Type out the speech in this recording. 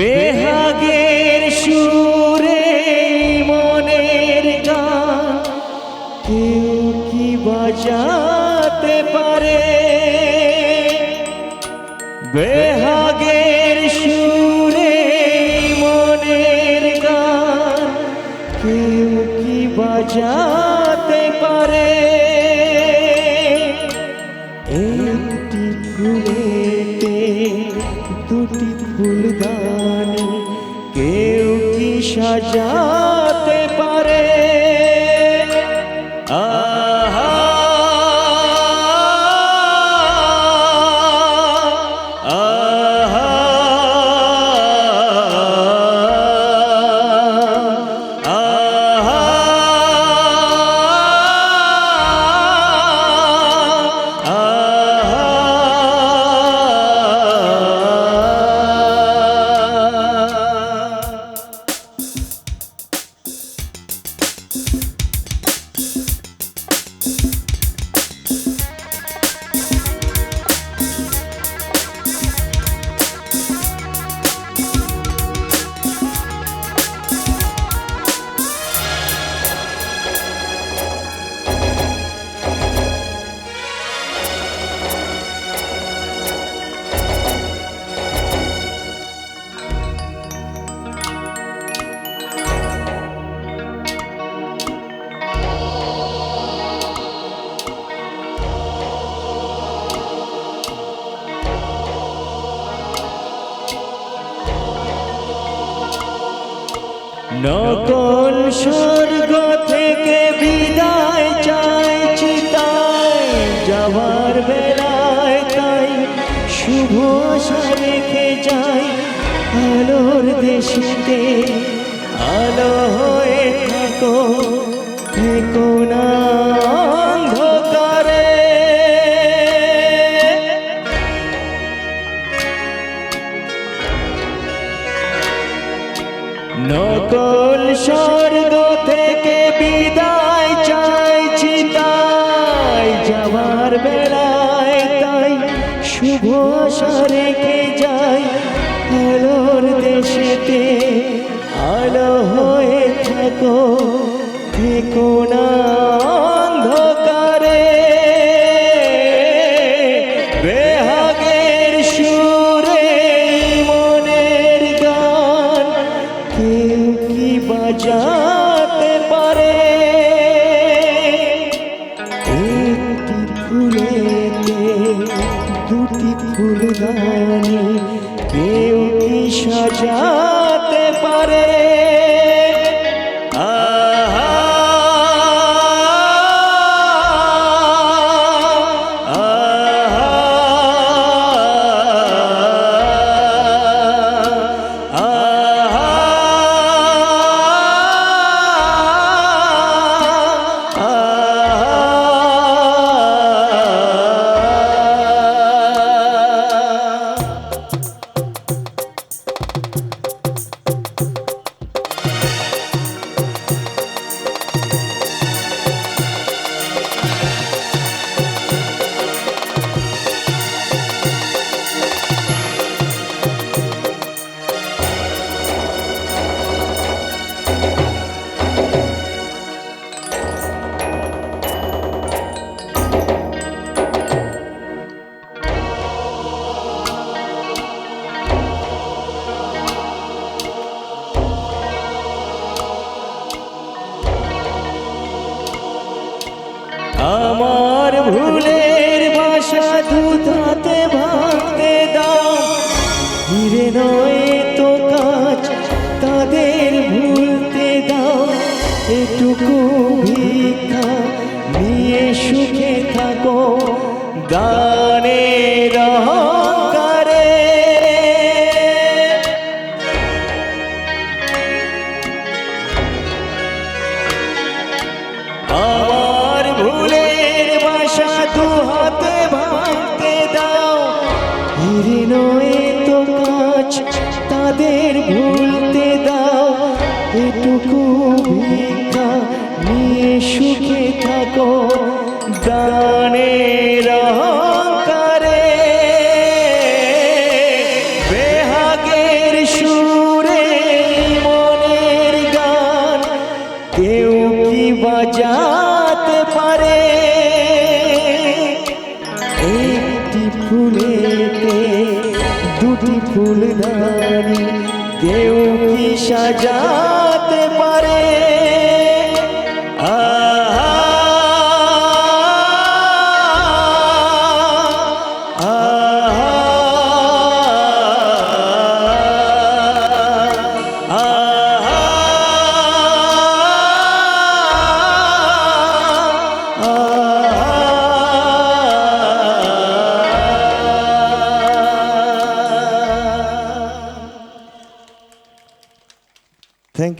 বেহাগের সুরে মনের গান। কেউ কি বাজাতে পারে? বেহাগের সুরে মনের গান। কেউ কি বাজাতে একটি ফুলেতে দুটি ফুলদানি কেউ কি সাজাতে পারে? নকল স্বর্গ থেকে বিদায় চাইছি তাই যাবার বেলায় তাই শুভ রেখে যাই। আলোর দেশেতে নকল স্বর্গ থেকে বিদায় চাইছি তাই যাবার বেড়ায় তাই, শুভ রেখে যাই আলোর দেশেতে আলো হয়ে থাকো, থেকো না। ফুলদানি কেউ কি সাজাতে পারে? দানের অহংকারে আমার ভুলের বাসা দু হাতে ভাঙতে দাও। হিরে নয় তো কাজ তাদের ভুলতে দাও। এটুকু ভিক্ষা নিয়ে সুখে থাকো। গানের সুরে মনের গান পারে? একটি দুটি ফুলদানি কেউ কি সাজাতে পারে?